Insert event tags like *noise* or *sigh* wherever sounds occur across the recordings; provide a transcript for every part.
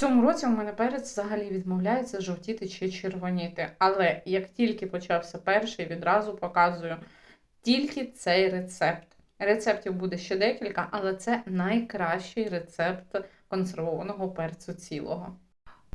цьому році у мене перець взагалі відмовляється жовтіти чи червоніти. Але як тільки почався перший, відразу показую тільки цей рецепт. Рецептів буде ще декілька, але це найкращий рецепт консервованого перцю цілого.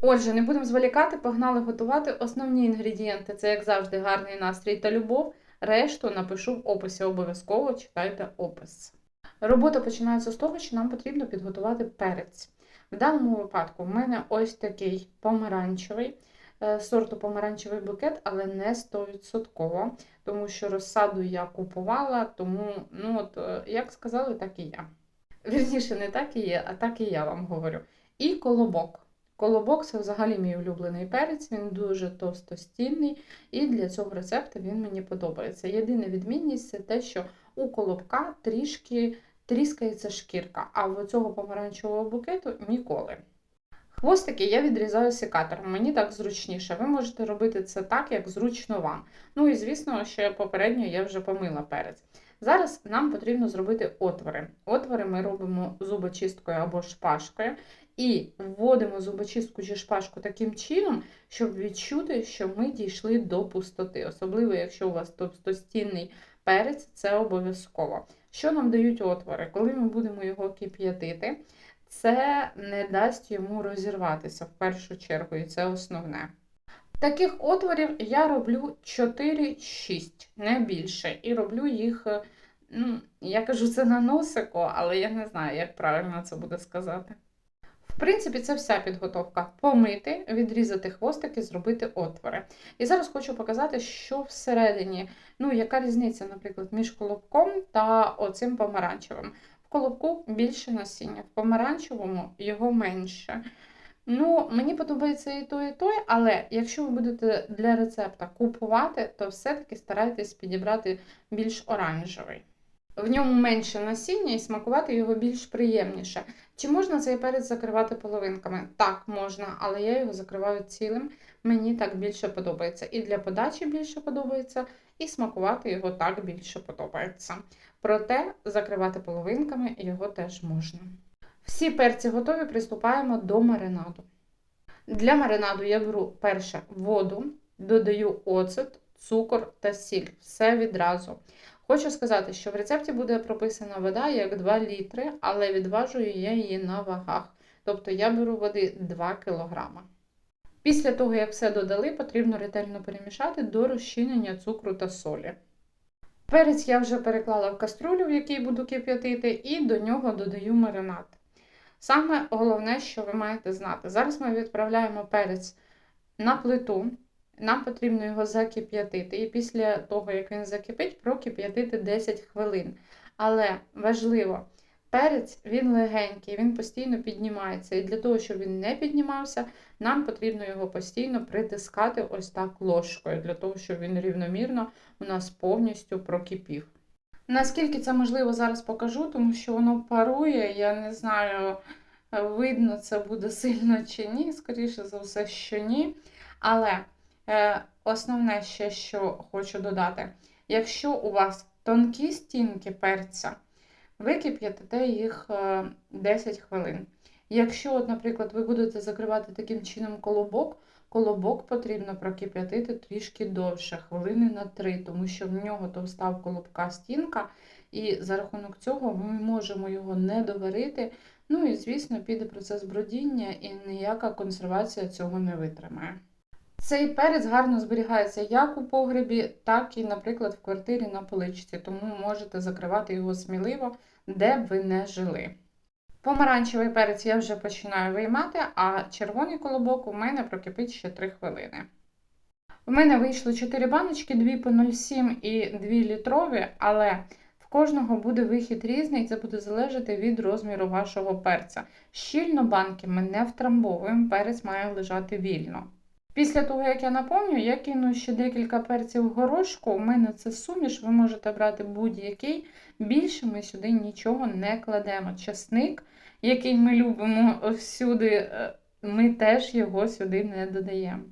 Отже, не будемо зволікати, погнали готувати. Основні інгредієнти це, як завжди, гарний настрій та любов. Решту напишу в описі обов'язково читайте опис. Робота починається з того, що нам потрібно підготувати перець. В даному випадку в мене ось такий помаранчевий е, сорту помаранчевий букет, але не 100%, тому що розсаду я купувала, тому, ну от, е, як сказали, так і я. Вірніше, не так і є, а так і я вам говорю. І колобок. Колобок це взагалі мій улюблений перець, він дуже товстостінний, і для цього рецепту він мені подобається. Єдина відмінність це те, що у колобка трішки тріскається шкірка, а в цього помаранчевого букету ніколи. Хвостики я відрізаю секатором, мені так зручніше. Ви можете робити це так, як зручно вам. Ну і звісно, ще попередньо я вже помила перець. Зараз нам потрібно зробити отвори. Отвори ми робимо зубочисткою або шпажкою. І вводимо зубочистку чи шпажку таким чином, щоб відчути, що ми дійшли до пустоти. Особливо, якщо у вас товстостінний перець, це обов'язково. Що нам дають отвори? Коли ми будемо його кип'ятити, це не дасть йому розірватися в першу чергу, і це основне. Таких отворів я роблю 4-6, не більше. І роблю їх, ну, я кажу це на носику, але я не знаю, як правильно це буде сказати. В принципі, це вся підготовка. Помити, відрізати хвостики, зробити отвори. І зараз хочу показати, що всередині, ну, яка різниця, наприклад, між колобком та оцим помаранчевим. В колобку більше насіння, в помаранчевому його менше. Ну, мені подобається і той, і той, але якщо ви будете для рецепта купувати, то все-таки старайтесь підібрати більш оранжевий. В ньому менше насіння і смакувати його більш приємніше. Чи можна цей перець закривати половинками? Так, можна, але я його закриваю цілим. Мені так більше подобається. І для подачі більше подобається, і смакувати його так більше подобається. Проте закривати половинками його теж можна. Всі перці готові, приступаємо до маринаду. Для маринаду я беру перше воду, додаю оцет, цукор та сіль. Все відразу. Хочу сказати, що в рецепті буде прописана вода як 2 літри, але відважую я її на вагах. Тобто я беру води 2 кг. Після того, як все додали, потрібно ретельно перемішати до розчинення цукру та солі. Перець я вже переклала в каструлю, в якій буду кип'ятити, і до нього додаю маринад. Саме головне, що ви маєте знати, зараз ми відправляємо перець на плиту. Нам потрібно його закип'ятити. І після того, як він закипить, прокип'ятити 10 хвилин. Але важливо, перець він легенький, він постійно піднімається. І для того, щоб він не піднімався, нам потрібно його постійно притискати ось так ложкою, для того, щоб він рівномірно у нас повністю прокипів. Наскільки це можливо, зараз покажу, тому що воно парує, я не знаю, видно це буде сильно чи ні, скоріше за все, що ні. Але. Е, Основне ще, що хочу додати: якщо у вас тонкі стінки перця, ви кип'ятите їх 10 е, хвилин. Якщо, от, наприклад, ви будете закривати таким чином колобок, колобок потрібно прокип'ятити трішки довше, хвилини на 3, тому що в нього товста колобка стінка, і за рахунок цього ми можемо його не доварити. Ну і, звісно, піде процес бродіння, і ніяка консервація цього не витримає. Цей перець гарно зберігається як у погребі, так і, наприклад, в квартирі на поличці, тому можете закривати його сміливо, де б ви не жили. Помаранчевий перець я вже починаю виймати, а червоний колобок у мене прокипить ще 3 хвилини. У мене вийшло 4 баночки, 2 по 0,7 і 2 літрові, але в кожного буде вихід різний, це буде залежати від розміру вашого перця. Щільно банки ми не втрамбовуємо, перець має лежати вільно. Після того, як я наповню, я кину ще декілька перців горошку. У мене це суміш, ви можете брати будь-який. Більше ми сюди нічого не кладемо. Часник, який ми любимо всюди, е, ми теж його сюди не додаємо.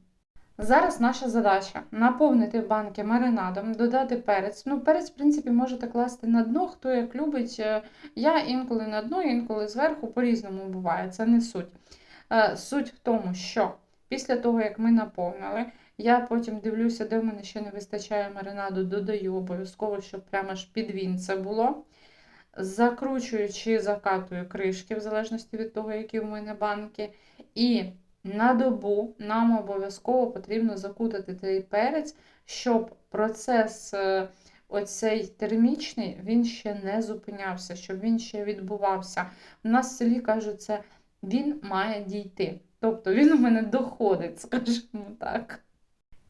Зараз наша задача наповнити банки маринадом, додати перець. Ну, перець, в принципі, можете класти на дно, хто як любить. Е, я інколи на дно, інколи зверху, по-різному буває, це не суть. Е, Суть в тому, що після того, як ми наповнили, я потім дивлюся, де в мене ще не вистачає маринаду, додаю обов'язково, щоб прямо ж під він це було. Закручую чи закатую кришки, в залежності від того, які в мене банки. І на добу нам обов'язково потрібно закутати цей перець, щоб процес е, оцей термічний він ще не зупинявся, щоб він ще відбувався. У нас в селі кажуть, це він має дійти. Тобто він у мене доходить, *laughs* скажімо так.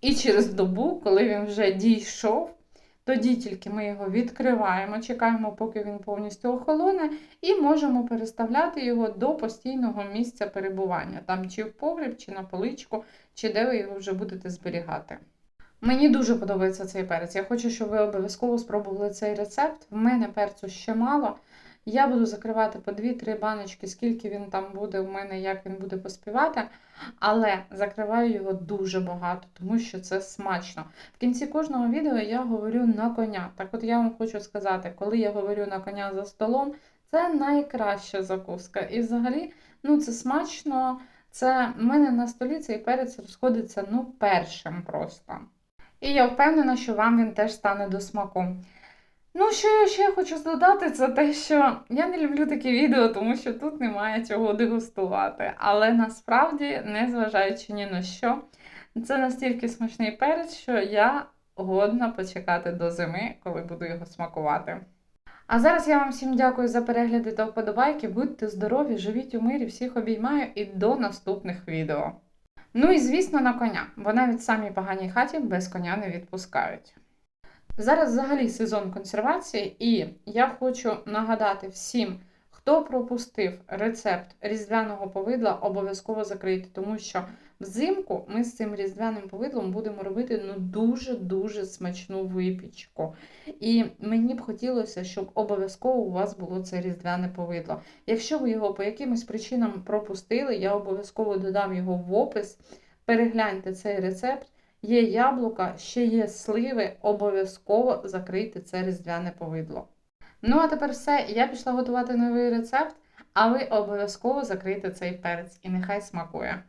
І через добу, коли він вже дійшов, тоді тільки ми його відкриваємо, чекаємо, поки він повністю охолоне, і можемо переставляти його до постійного місця перебування, там чи в погріб, чи на поличку, чи де ви його вже будете зберігати. Мені дуже подобається цей перець. Я хочу, щоб ви обов'язково спробували цей рецепт. В мене перцю ще мало. Я буду закривати по 2-3 баночки, скільки він там буде в мене, як він буде поспівати. Але закриваю його дуже багато, тому що це смачно. В кінці кожного відео я говорю на коня. Так от я вам хочу сказати, коли я говорю на коня за столом, це найкраща закуска. І взагалі, ну це смачно. Це в мене на столі цей перець розходиться ну першим просто. І я впевнена, що вам він теж стане до смаку. Ну, що я ще хочу додати, це те, що я не люблю такі відео, тому що тут немає чого дегустувати. Але насправді, незважаючи ні на що, це настільки смачний перець, що я годна почекати до зими, коли буду його смакувати. А зараз я вам всім дякую за перегляди та вподобайки. Будьте здорові, живіть у мирі, всіх обіймаю і до наступних відео. Ну і звісно, на коня, бо навіть в самій поганій хаті без коня не відпускають. Зараз взагалі сезон консервації, і я хочу нагадати всім, хто пропустив рецепт різдвяного повидла, обов'язково закрити, тому що взимку ми з цим різдвяним повидлом будемо робити ну дуже-дуже смачну випічку. І мені б хотілося, щоб обов'язково у вас було це різдвяне повидло. Якщо ви його по якимось причинам пропустили, я обов'язково додам його в опис. Перегляньте цей рецепт. Є яблука, ще є сливи, обов'язково закрийте це різдвяне повидло. Ну, а тепер все, я пішла готувати новий рецепт, а ви обов'язково закрийте цей перець і нехай смакує.